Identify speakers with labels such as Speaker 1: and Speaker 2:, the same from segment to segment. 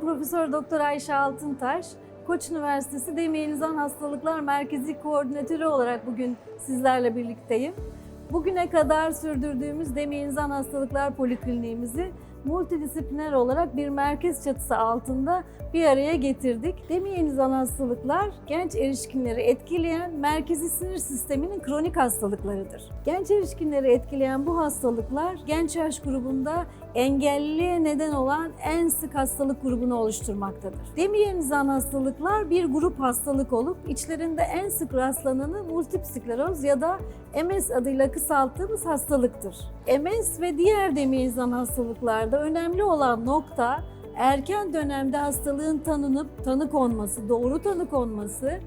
Speaker 1: Profesör Doktor Ayşe Altıntaş, Koç Üniversitesi Demir Hastalıklar Merkezi Koordinatörü olarak bugün sizlerle birlikteyim. Bugüne kadar sürdürdüğümüz Demir Hastalıklar Polikliniğimizi multidisipliner olarak bir merkez çatısı altında bir araya getirdik. Demir hastalıklar genç erişkinleri etkileyen merkezi sinir sisteminin kronik hastalıklarıdır. Genç erişkinleri etkileyen bu hastalıklar genç yaş grubunda engelliliğe neden olan en sık hastalık grubunu oluşturmaktadır. Demiyerizan hastalıklar bir grup hastalık olup içlerinde en sık rastlananı multip skleroz ya da MS adıyla kısalttığımız hastalıktır. MS ve diğer demiyerizan hastalıklarda önemli olan nokta erken dönemde hastalığın tanınıp tanı konması, doğru tanı konması,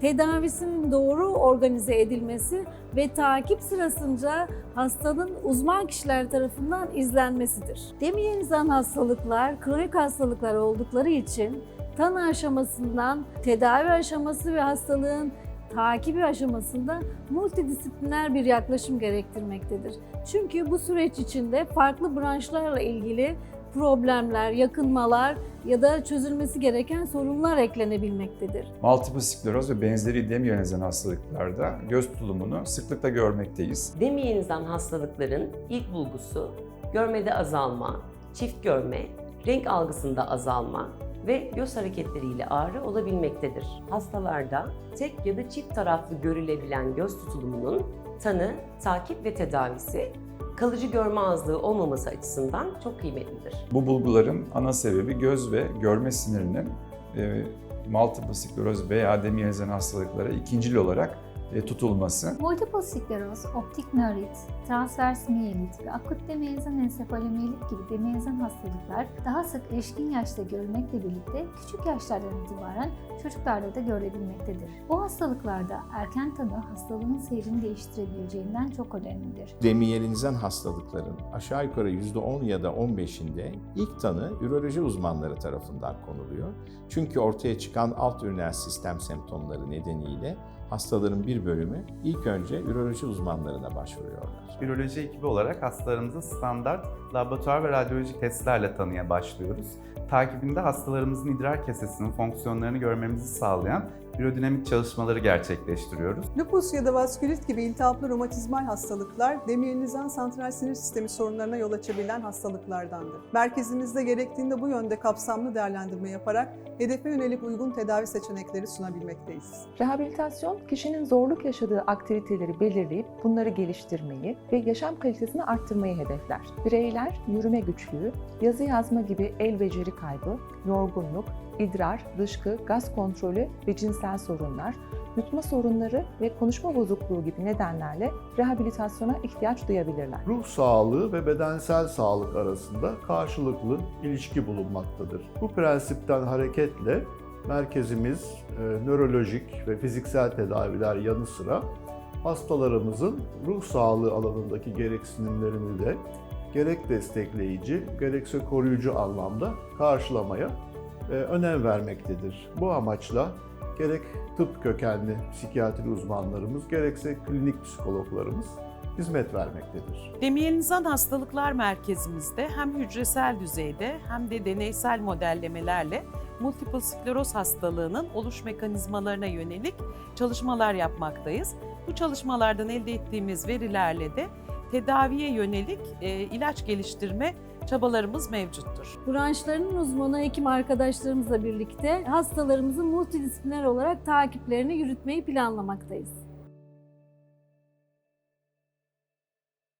Speaker 1: tedavisinin doğru organize edilmesi ve takip sırasınca hastanın uzman kişiler tarafından izlenmesidir. Demiyerizan hastalıklar kronik hastalıklar oldukları için tanı aşamasından tedavi aşaması ve hastalığın takibi aşamasında multidisipliner bir yaklaşım gerektirmektedir. Çünkü bu süreç içinde farklı branşlarla ilgili problemler, yakınmalar ya da çözülmesi gereken sorunlar eklenebilmektedir.
Speaker 2: Multiple skleroz ve benzeri demiyonizan hastalıklarda göz tutulumunu sıklıkla görmekteyiz.
Speaker 3: Demiyelizan hastalıkların ilk bulgusu görmede azalma, çift görme, renk algısında azalma ve göz hareketleriyle ağrı olabilmektedir. Hastalarda tek ya da çift taraflı görülebilen göz tutulumunun tanı, takip ve tedavisi kalıcı görme azlığı olmaması açısından çok kıymetlidir.
Speaker 2: Bu bulguların ana sebebi göz ve görme sinirinin e, multiple skleroz veya demiyonizan hastalıklara ikincil olarak tutulması.
Speaker 4: Multiple skleroz, optik nörit, transvers miyelit ve akut demiyezan ensefalomiyelit gibi demiyezan hastalıklar daha sık erişkin yaşta görülmekle birlikte küçük yaşlardan itibaren çocuklarda da görülebilmektedir. Bu hastalıklarda erken tanı hastalığın seyrini değiştirebileceğinden çok önemlidir.
Speaker 5: Demiyelinizen hastalıkların aşağı yukarı %10 ya da 15'inde ilk tanı üroloji uzmanları tarafından konuluyor. Çünkü ortaya çıkan alt üriner sistem semptomları nedeniyle hastaların bir bölümü ilk önce üroloji uzmanlarına başvuruyorlar.
Speaker 6: Üroloji ekibi olarak hastalarımızı standart laboratuvar ve radyolojik testlerle tanıya başlıyoruz. Takibinde hastalarımızın idrar kesesinin fonksiyonlarını görmemizi sağlayan ürodinamik çalışmaları gerçekleştiriyoruz.
Speaker 7: Lupus ya da vaskülit gibi iltihaplı romatizmal hastalıklar demiyelinizan santral sinir sistemi sorunlarına yol açabilen hastalıklardandır. Merkezimizde gerektiğinde bu yönde kapsamlı değerlendirme yaparak hedefe yönelik uygun tedavi seçenekleri sunabilmekteyiz.
Speaker 8: Rehabilitasyon, kişinin zorluk yaşadığı aktiviteleri belirleyip bunları geliştirmeyi ve yaşam kalitesini arttırmayı hedefler. Bireyler yürüme güçlüğü, yazı yazma gibi el beceri kaybı, yorgunluk, idrar, dışkı, gaz kontrolü ve cinsel sorunlar, yutma sorunları ve konuşma bozukluğu gibi nedenlerle rehabilitasyona ihtiyaç duyabilirler.
Speaker 9: ruh sağlığı ve bedensel sağlık arasında karşılıklı ilişki bulunmaktadır. Bu prensipten hareketle merkezimiz e, nörolojik ve fiziksel tedaviler yanı sıra hastalarımızın ruh sağlığı alanındaki gereksinimlerini de gerek destekleyici gerekse koruyucu anlamda karşılamaya e, önem vermektedir. Bu amaçla gerek tıp kökenli psikiyatri uzmanlarımız gerekse klinik psikologlarımız hizmet vermektedir.
Speaker 10: Demiyelizan Hastalıklar Merkezimizde hem hücresel düzeyde hem de deneysel modellemelerle multiple skleroz hastalığının oluş mekanizmalarına yönelik çalışmalar yapmaktayız. Bu çalışmalardan elde ettiğimiz verilerle de tedaviye yönelik e, ilaç geliştirme çabalarımız mevcuttur.
Speaker 1: Branşlarının uzmanı hekim arkadaşlarımızla birlikte hastalarımızın multidisipliner olarak takiplerini yürütmeyi planlamaktayız.